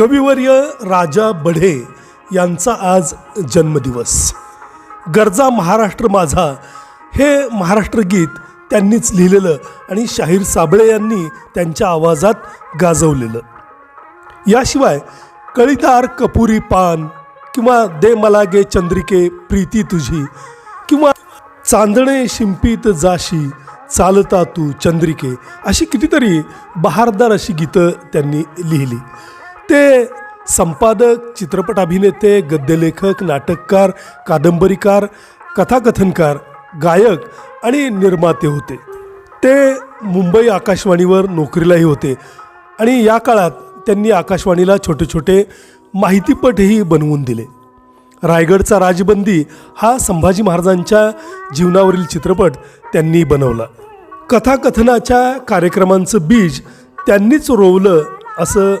कविवर्य राजा बढे यांचा आज जन्मदिवस. गरजा महाराष्ट्र माझा हे महाराष्ट्र गीत त्यांनीच लिहिलेलं आणि शाहीर साबळे यांनी त्यांच्या आवाजात गाजवलेलं. याशिवाय कळीदार कपुरी पान किंवा दे मला गे चंद्रिके प्रीती तुझी किंवा चांदणे शिंपीत जाशी चालता तू चंद्रिके अशी कितीतरी बहारदार अशी गीतं त्यांनी लिहिली. ते संपादक चित्रपट अभिनेते गद्यलेखक नाटककार कादंबरीकार कथाकथनकार गायक आणि निर्माते होते. ते मुंबई आकाशवाणीवर नोकरीलाही होते आणि या काळात त्यांनी आकाशवाणीला छोटे छोटे माहितीपटही बनवून दिले. रायगडचा राजबंदी हा संभाजी महाराजांच्या जीवनावरील चित्रपट त्यांनी बनवला. कथाकथनाच्या कार्यक्रमांचं बीज त्यांनीच रोवलं असं